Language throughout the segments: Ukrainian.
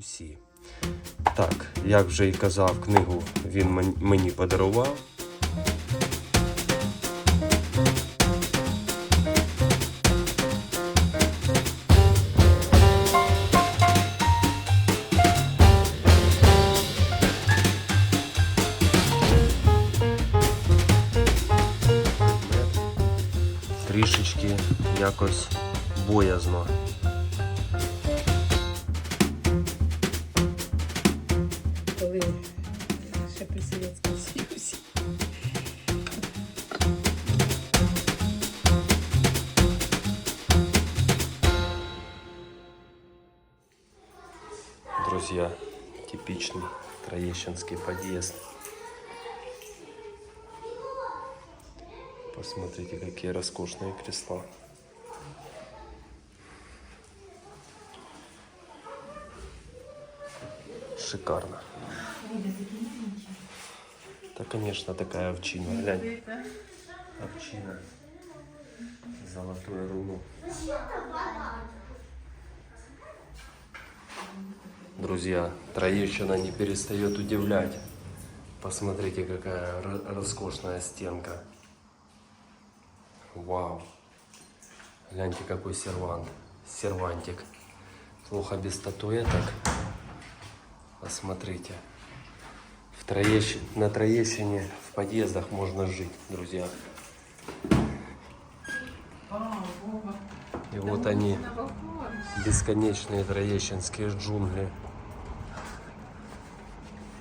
Усі. Так, як вже і казав, книгу він мені подарував. Друзья, типичный троещинский подъезд. Посмотрите, какие роскошные кресла. Шикарно. Да, конечно, такая овчина. Глянь. Овчина. Золотое руно. Друзья, Троещина не перестает удивлять. Посмотрите, какая ро- роскошная стенка. Вау. Гляньте, какой сервант. Сервантик. Плохо без статуэток. Посмотрите. В Троещ... На Троещине в подъездах можно жить, друзья. И вот они, бесконечные троещинские джунгли.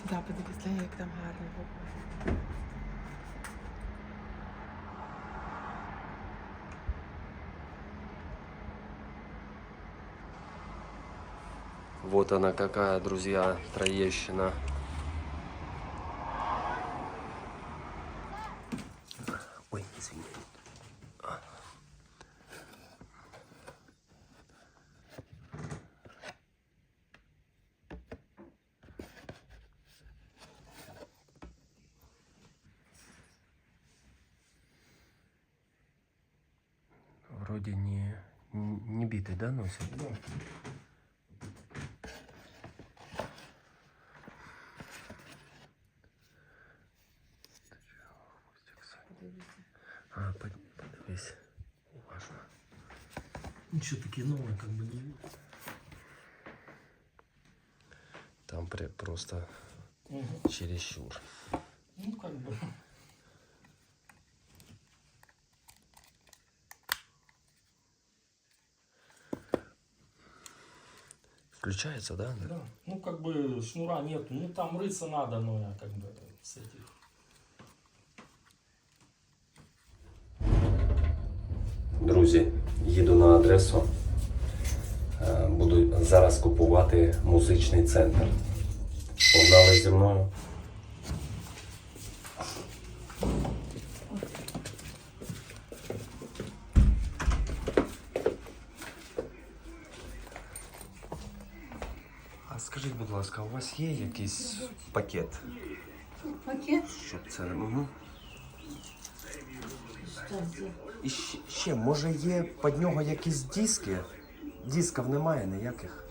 Да, подивіться, як там гарно. Вот она какая, друзья, Троещина. Вроде не, не битый, да, носит? А, под- подивись. Уважно. Ничего такие новые, как бы не видно. Там при- просто Мгм. чересчур. Ну, как бы. Включается, да? она? Да. Ну, как бы шнура нету. Ну, там рыться надо, но я как бы с этих. Друзі, їду на адресу. Е, Буду зараз купувати музичний центр. Погнали зі мною. Є якийсь пакет? Пакет? Щоб це. Угу. І ще, ще, може є під нього якісь диски? Дисків немає ніяких.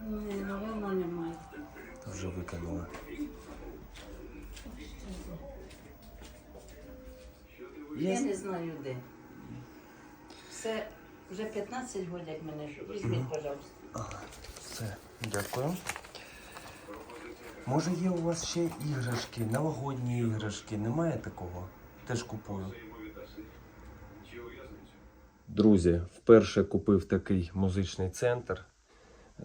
Ні, напевно, немає. Вже викинули. Я Є? не знаю де. Все, вже 15 років, мене. Візьміть, пожалуйста. Ага, все, дякую. Може є у вас ще іграшки, новогодні іграшки? Немає такого? Теж купую. Друзі, вперше купив такий музичний центр.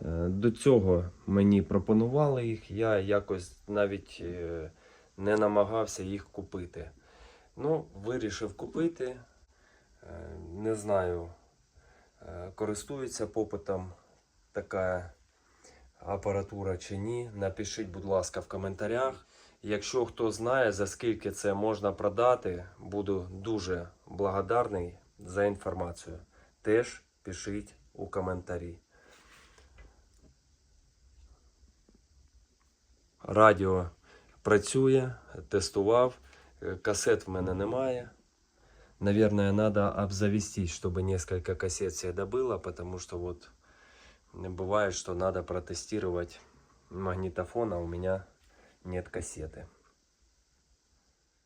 Е, До цього мені пропонували їх, я якось навіть е, не намагався їх купити. Ну, вирішив купити. Е, Не знаю, користується попитом така апаратура чи ні. Напишіть, будь ласка, в коментарях. Якщо хто знає, за скільки це можна продати, буду дуже благодарний за інформацію. Теж пишіть у коментарі. Радіо працює, тестував. Касет в мене немає. Наверное, надо обзавестись, чтобы несколько кассет себе добыло, потому что вот бывает, что надо протестировать магнитофон, а у меня нет кассеты.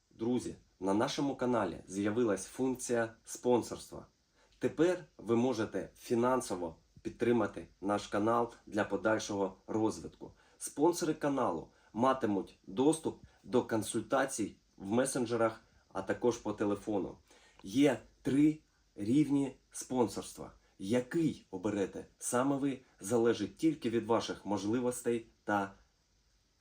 Друзі, на нашому каналі з'явилась функція спонсорства. Тепер ви можете фінансово підтримати наш канал для подальшого розвитку. Спонсори каналу матимуть доступ до консультацій в месенджерах, а також по телефону. Є три рівні спонсорства. Який оберете саме ви залежить тільки від ваших можливостей та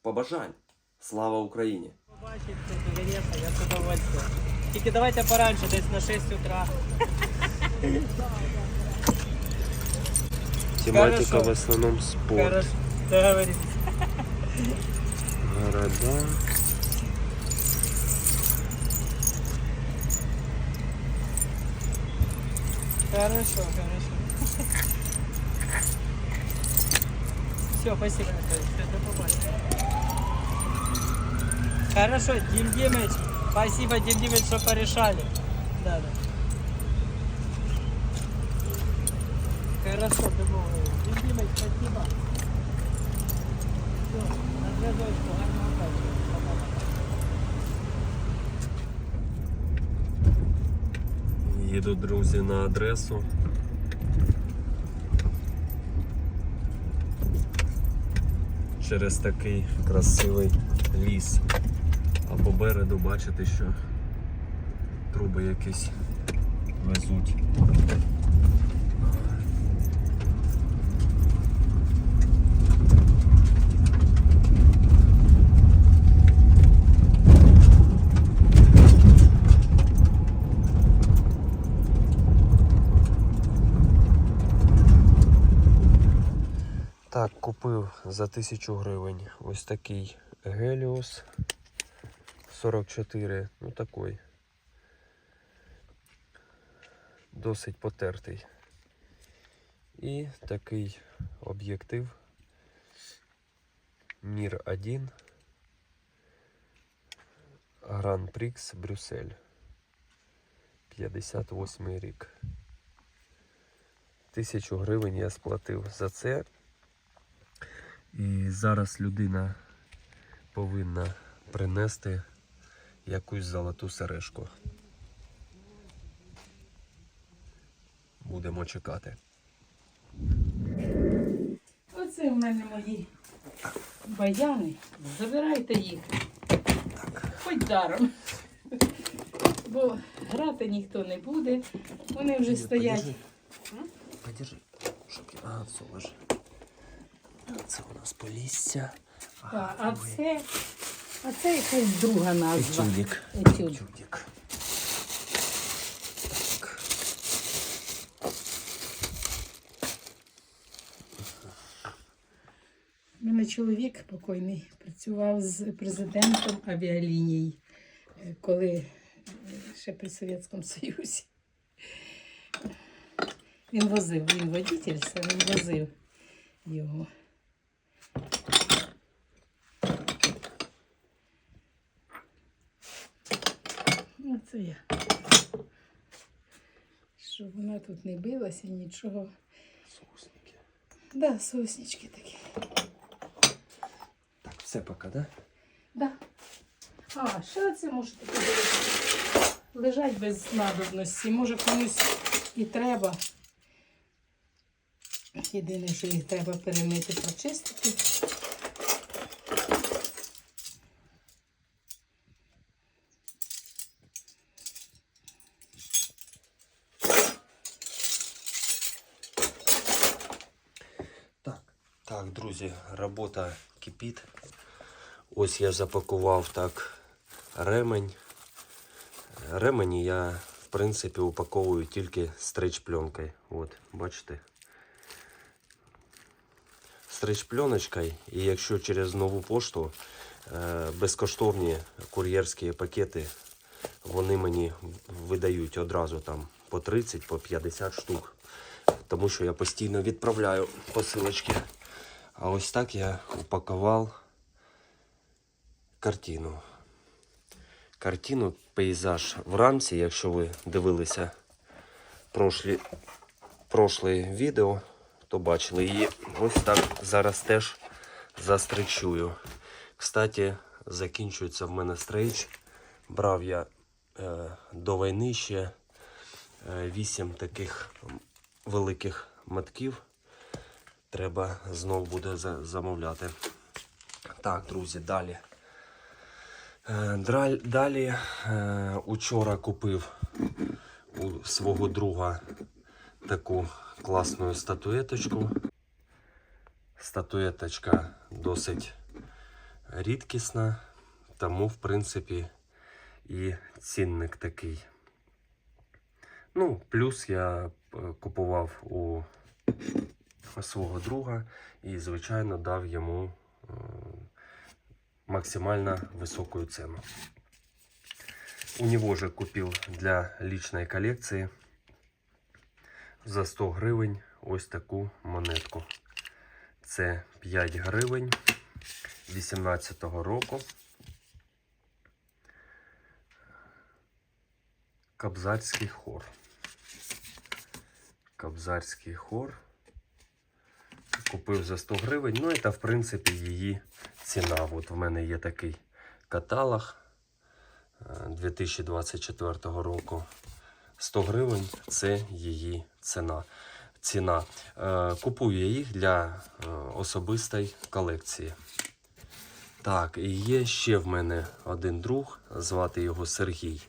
побажань. Слава Україні! Побачить, це інтересно, я з удовольствием. Тільки давайте пораньше, десь на 6 утра. Тематика Хорошо. в основном спорт. Хорошо, договорились. Города. Хорошо, хорошо. Все, спасибо. Побачення. Хорошо, Дим Димыч, спасибо, Дим Димыч, что порешали. Да, да. Хорошо, домовились. Дим Димыч, спасибо. Все. Па-па-па. Їду, друзі, на адресу. Через такий красивий ліс. А попереду бачите, що труби якісь везуть. Так, купив за 1000 гривень ось такий Геліос 44. Ну такий. Досить потертий. І такий об'єктив Мір 1 Гран Прікс Брюссель. 58 рік. Тисячу гривень я сплатив за це. І зараз людина повинна принести якусь золоту сережку. Будемо чекати. Оце в мене мої баяни. Забирайте їх. Хоч даром. Бо грати ніхто не буде. Вони вже стоять. Подержи, щоб я. А, все лежи. Це у нас полісся. А, а це, а це якась друга назва. Етюдик. Етюд. Етюдик. Так. У мене чоловік покойний працював з президентом авіаліній, е, коли е, ще при Совєтському Союзі. Він возив, він водитель, він возив його. Я. Щоб вона тут не билася, нічого. Соусники. Да, соснички такі. Так, все пока, да? Да. А, ще оце можете подивитися. Лежать без надобності. Може комусь і треба. Єдине, що їх треба перемити, прочистити. Так, так, друзі, робота кипить. Ось я запакував так ремень. Ремені я, в принципі, упаковую тільки стрейч пленкою. От, бачите. Стрейч пленочкою, і якщо через нову пошту е, безкоштовні кур'єрські пакети, вони мені видають одразу там по 30, по 50 штук тому що я постійно відправляю посилочки. А ось так я упакував картину. Картину пейзаж в рамці, якщо ви дивилися прошлі, прошле відео, хто бачили її. Ось так зараз теж застричую. Кстати, закінчується в мене стрейч. Брав я е, до війни ще е, 8 таких великих матків. Треба знов буде замовляти. Так, друзі, далі. Е, Далі е, учора купив у свого друга таку класну статуеточку. Статуеточка досить рідкісна, тому, в принципі, і цінник такий. Ну, плюс я е, купував у свого друга і, звичайно, дав йому е, максимально высокую цену. У него же купил для личной коллекции за 100 гривень ось таку монетку. Це 5 гривень 18-го року. Кобзарський хор. Кобзарський хор. Купив за 100 гривень. Ну, це, в принципі, її ціна. От в мене є такий каталог е, 2024 року. 100 гривень це її ціна. ціна. Е, Купую я їх для е, особистої колекції. Так, і є ще в мене один друг, звати його Сергій.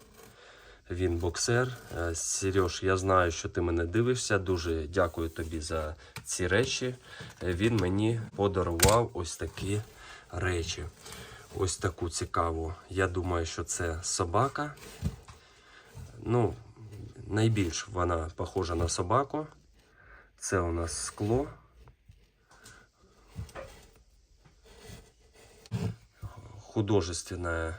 Він боксер. Е, Сереж, я знаю, що ти мене дивишся. Дуже дякую тобі за ці речі. Е, Він мені подарував ось такі речі. Ось таку цікаву. Я думаю, що це собака. Ну, найбільш вона похожа на собаку. Це у нас скло. Художественное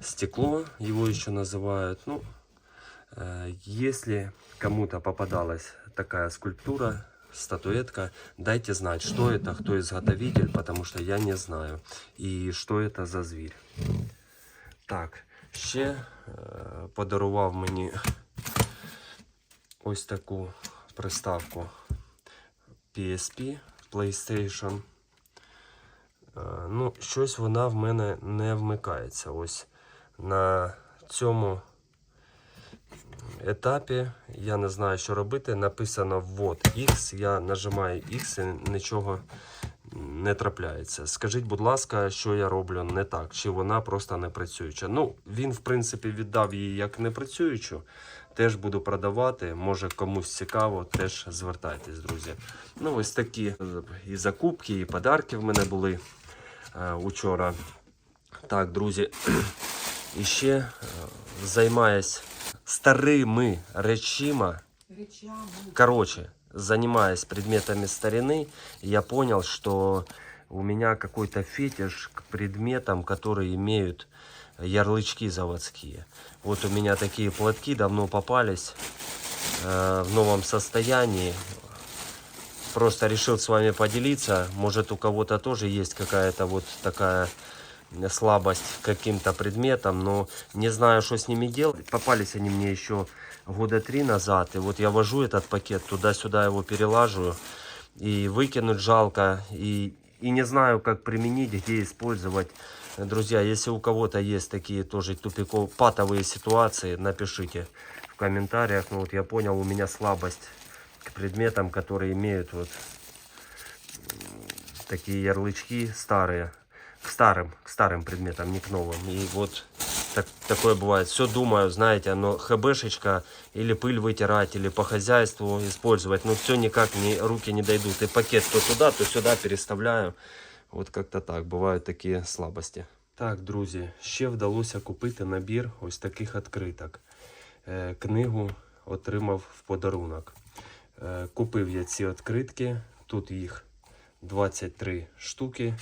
стекло, его еще называют. Ну, э, если кому-то попадалась такая скульптура, статуэтка, дайте знать, что это, кто изготовитель, потому что я не знаю. І що это за звір. Так, ще е, подарував мені ось таку приставку PSP PlayStation. Е, Ну, щось вона в мене не вмикається. Ось на цьому етапі я не знаю, що робити. Написано ввод X. Я нажимаю X і нічого не трапляється. Скажіть, будь ласка, що я роблю не так, чи вона просто не працююча. Ну, він, в принципі, віддав її як не працюючу. Теж буду продавати. Може комусь цікаво, теж звертайтесь, друзі. Ну, ось такі і закупки, і подарки в мене були е, учора. Так, друзі, і ще займаюсь старими речима. Короче, занимаясь предметами старины, я понял, что у меня какой-то фетиш к предметам, которые имеют ярлычки заводские. Вот у меня такие платки давно попались э, в новом состоянии. Просто решил с вами поделиться. Может у кого-то тоже есть какая-то вот такая слабость к каким-то предметам, но не знаю, что с ними делать. Попались они мне еще года три назад, и вот я вожу этот пакет, туда-сюда его перелаживаю, и выкинуть жалко, и, и не знаю, как применить, где использовать. Друзья, если у кого-то есть такие тоже тупиков, патовые ситуации, напишите в комментариях. Ну вот я понял, у меня слабость к предметам, которые имеют вот такие ярлычки старые, к старым, к старым предметам, не к новым. И вот так, такое бывает. Все думаю, знаете, оно хбшечка или пыль вытирать, или по хозяйству использовать. Но все никак не, руки не дойдут. И пакет то туда, то сюда переставляю. От как-то так, бувають такі слабості. Так, друзі, ще вдалося купити набір ось таких відкриток. Е, книгу отримав в подарунок. Е, купив я ці відкритки, тут їх 23 штуки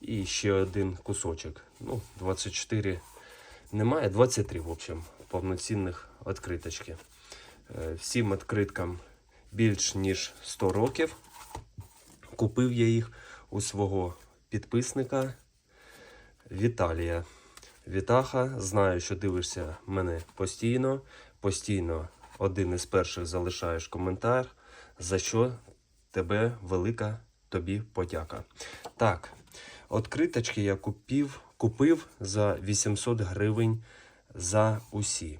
і ще один кусочок. Ну, 24 немає, 23, в общем, повноцінних відкриточки. Е, всім відкриткам більш ніж 100 років. Купив я їх у свого підписника Віталія. Вітаха, знаю, що дивишся мене постійно. Постійно один із перших залишаєш коментар, за що тебе велика тобі подяка. Так, відкриточки я купив, купив за 800 гривень за усі.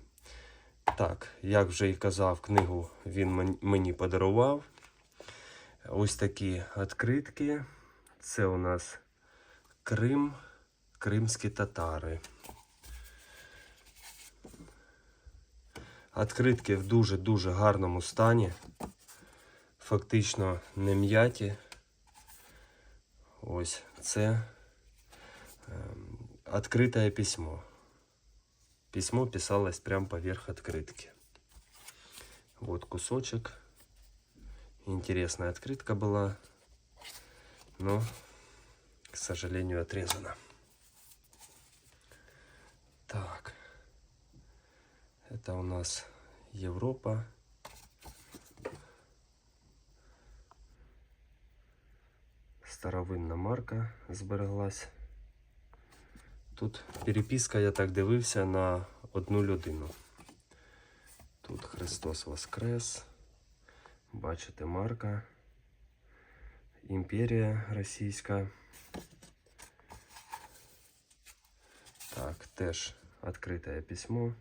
Так, як вже і казав, книгу він мені подарував. Ось такі відкритки. Це у нас Крим, кримські татари. Відкритки в дуже-дуже гарному стані. Фактично не м'яті. Ось це відкрите письмо. Письмо писалось прямо поверх открытки. Вот кусочек. Интересная открытка была, но, к сожалению, отрезана. Так. Это у нас Европа. Старовинна марка збереглась. Тут переписка, я так дивився, на одну людину. Тут Христос Воскрес. Бачите, марка. Імперія Російська. Так, теж відкрите письмо.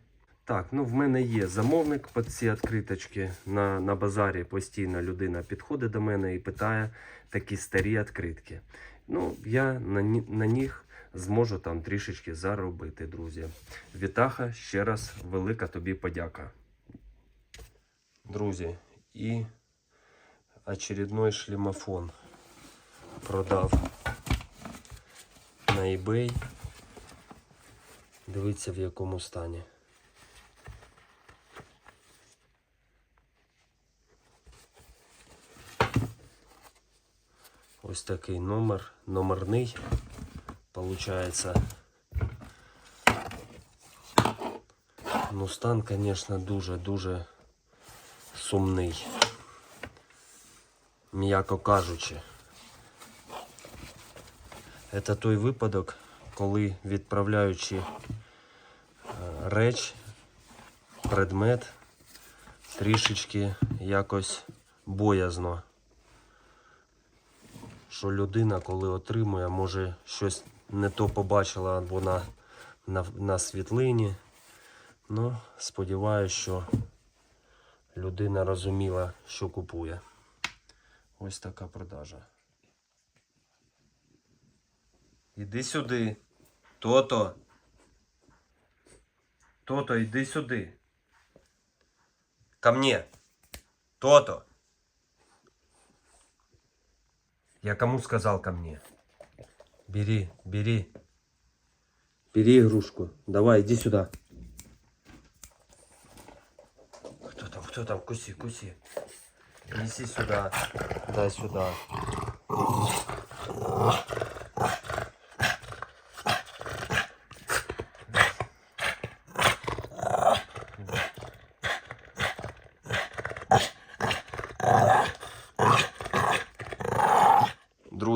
Так, ну в мене є замовник під ці відкриточки. На, на базарі постійно людина підходить до мене і питає такі старі відкритки. Ну, я на, на них зможу там трішечки заробити, друзі. Вітаха, ще раз велика тобі подяка. Друзі, і очередной шлемофон продав на eBay. Дивіться в якому стані. Ось такий номер, номерний. Получается. Ну, стан, конечно, дуже-дуже сумний. М'яко кажучи. Це той випадок, коли відправляючи е, реч, предмет, трішечки якось боязно що людина, коли отримує, може щось не то побачила або на, на, на світлині. Ну, сподіваюся, що людина розуміла, що купує. Ось така продажа. Іди сюди. То-то. То-то, іди сюди. Ко мне. То-то. Я кому сказал ко мне? Бери, бери. Бери игрушку. Давай, иди сюда. Кто там, кто там? Куси, куси. Неси сюда. Дай сюда.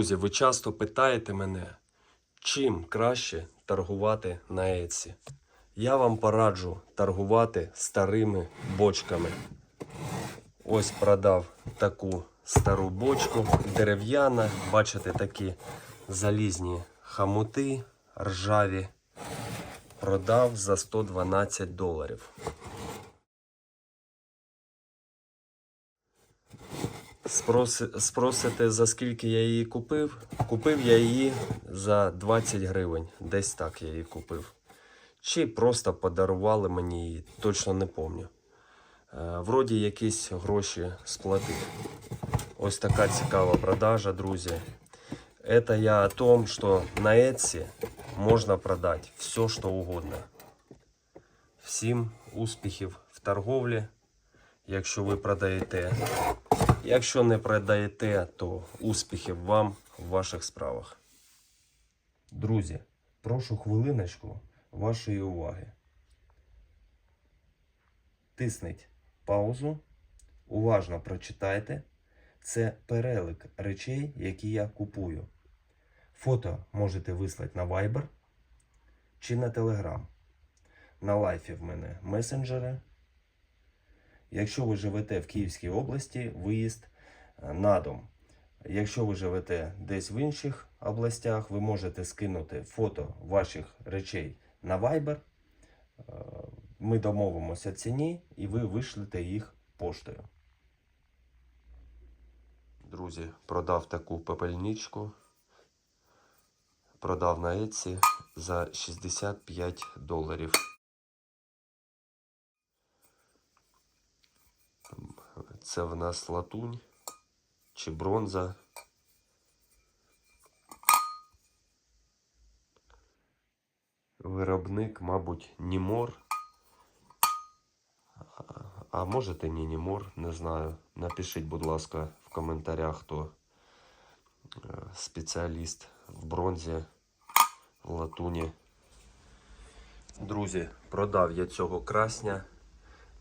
Друзі, ви часто питаєте мене, чим краще торгувати на Etsy. Я вам пораджу торгувати старими бочками. Ось продав таку стару бочку, дерев'яна. Бачите, такі залізні хамути, ржаві. Продав за 112 доларів. Спроси, спросите, за скільки я її купив? Купив я її за 20 гривень. Десь так я її купив. Чи просто подарували мені її, точно не пам'ятаю. Е, вроді якісь гроші сплатив. Ось така цікава продажа, друзі. Это я о том, что на Etsy можно продать все, что угодно. Всім успіхів в торговлі, якщо ви продаєте. Якщо не продаєте, то успіхів вам в ваших справах. Друзі, прошу хвилиночку вашої уваги. Тисніть паузу, уважно прочитайте. Це перелик речей, які я купую. Фото можете вислати на Viber чи на Telegram. На лайфі в мене месенджери. Якщо ви живете в Київській області, виїзд е, на дом. Якщо ви живете десь в інших областях, ви можете скинути фото ваших речей на Viber. Е, Ми домовимося ціні і ви вишлете їх поштою. Друзі, продав таку пепельничку. Продав на Etsy за 65 доларів. Це в нас латунь чи бронза. Виробник, мабуть, Німор. А- можете не Німор, не знаю. Напишіть, будь ласка, в коментарях, хто е, спеціаліст в бронзі, в латуні. Друзі, продав я цього красня.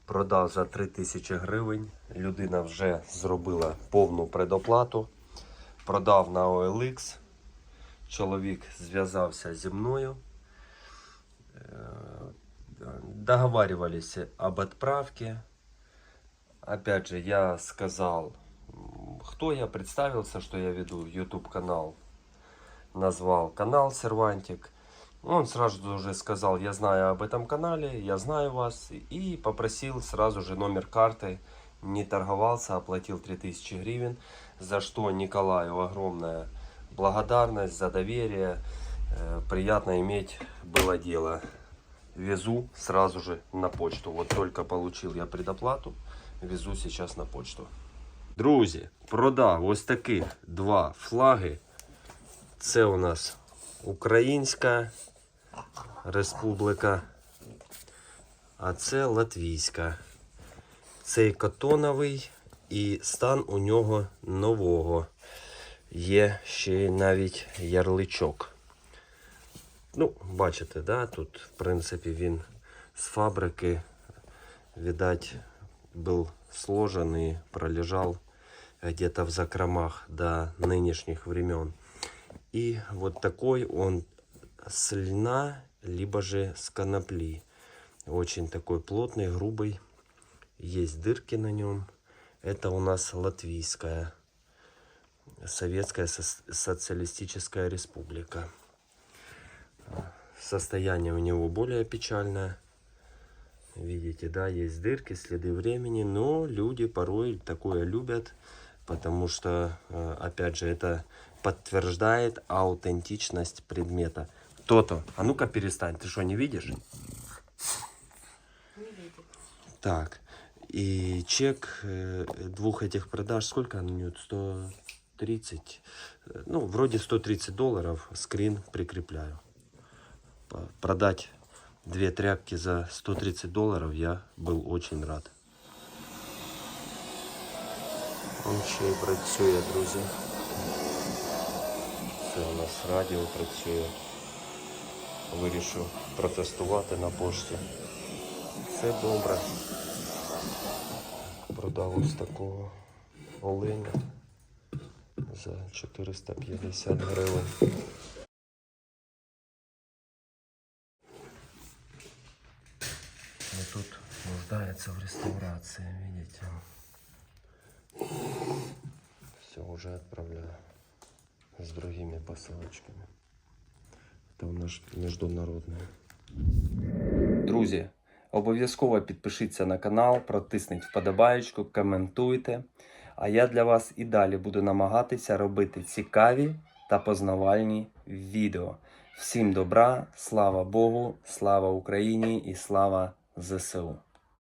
Продав за 3000 гривень. Людина вже зробила повну предоплату. Продав на OLX. Чоловік зв'язався зі мною. Е, Договаривались об отправке. Опять же, я сказал, м, кто я, представился, что я веду YouTube канал. Назвал канал Сервантик. Он сразу же сказал, я знаю об этом канале, я знаю вас. И попросил сразу же номер карты. Не торговался, оплатил 3000 гривен. За что Николаю огромная благодарность за доверие. Э, Приятно иметь было дело. Везу сразу же на почту. Вот только получил я предоплату. Везу сейчас на почту. Друзі, продав ось таких два флаги. Це у нас Українська Республіка, а це Латвійська. Цей котоновий і стан у нього нового. Є ще навіть ярличок. Ну, бачите, да? тут, в принципі, він з фабрики, видать, был сложен и пролежал где-то в закромах до нынешних времен. И вот такой он с льна, либо же с конопли. Очень такой плотный, грубый. Есть дырки на нем. Это у нас латвийская, Советская Со- Социалистическая Республика. Состояние у него более печальное. Видите, да, есть дырки, следы времени, но люди порой такое любят, потому что, э, опять же, это подтверждает аутентичность предмета. То-то, а ну-ка перестань, ты что, не видишь? Не видит. Так, и чек э, двух этих продаж, сколько он идет? 130, э, ну, вроде 130 долларов, скрин прикрепляю. По- Продать две тряпки за 130 долларов я был очень рад. Он ще й працює, друзі. Це у нас радіо працює. Вирішив протестувати на пошті. Все добре. Продав ось такого оленя за 450 гривень. Но тут нуждается в реставрации, видите. Все уже отправляю с другими посылочками. Нас международные. Друзі, обов'язково підпишіться на канал, протисніть вподобаєчку, коментуйте. А я для вас і далі буду намагатися робити цікаві та познавальні відео. Всім добра, слава Богу, слава Україні і слава ЗСУ.